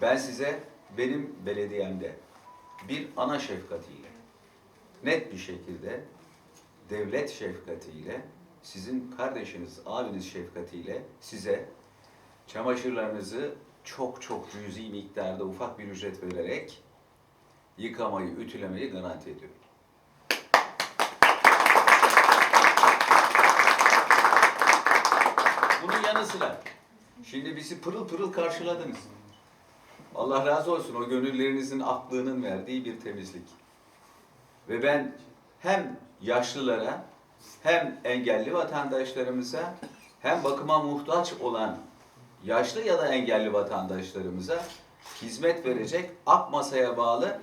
Ben size benim belediyemde bir ana şefkatiyle, net bir şekilde devlet şefkatiyle, sizin kardeşiniz, abiniz şefkatiyle size çamaşırlarınızı çok çok cüzi miktarda ufak bir ücret vererek yıkamayı, ütülemeyi garanti ediyorum. Bunun yanı sıra şimdi bizi pırıl pırıl karşıladınız. Allah razı olsun o gönüllerinizin aklının verdiği bir temizlik. Ve ben hem yaşlılara hem engelli vatandaşlarımıza hem bakıma muhtaç olan yaşlı ya da engelli vatandaşlarımıza hizmet verecek AK Masa'ya bağlı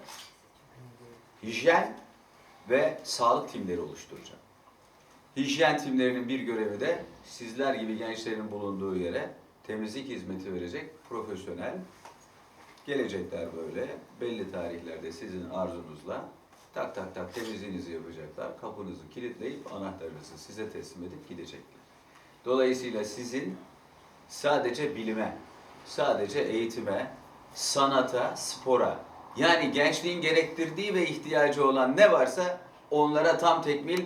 hijyen ve sağlık timleri oluşturacağım. Hijyen timlerinin bir görevi de sizler gibi gençlerin bulunduğu yere temizlik hizmeti verecek profesyonel gelecekler böyle belli tarihlerde sizin arzunuzla tak tak tak temizliğinizi yapacaklar. Kapınızı kilitleyip anahtarınızı size teslim edip gidecekler. Dolayısıyla sizin sadece bilime, sadece eğitime, sanata, spora yani gençliğin gerektirdiği ve ihtiyacı olan ne varsa onlara tam tekmil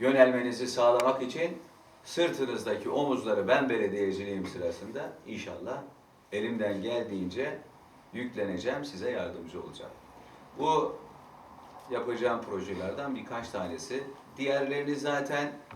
yönelmenizi sağlamak için sırtınızdaki omuzları ben belediyeciliğim sırasında inşallah elimden geldiğince yükleneceğim, size yardımcı olacağım. Bu yapacağım projelerden birkaç tanesi. Diğerlerini zaten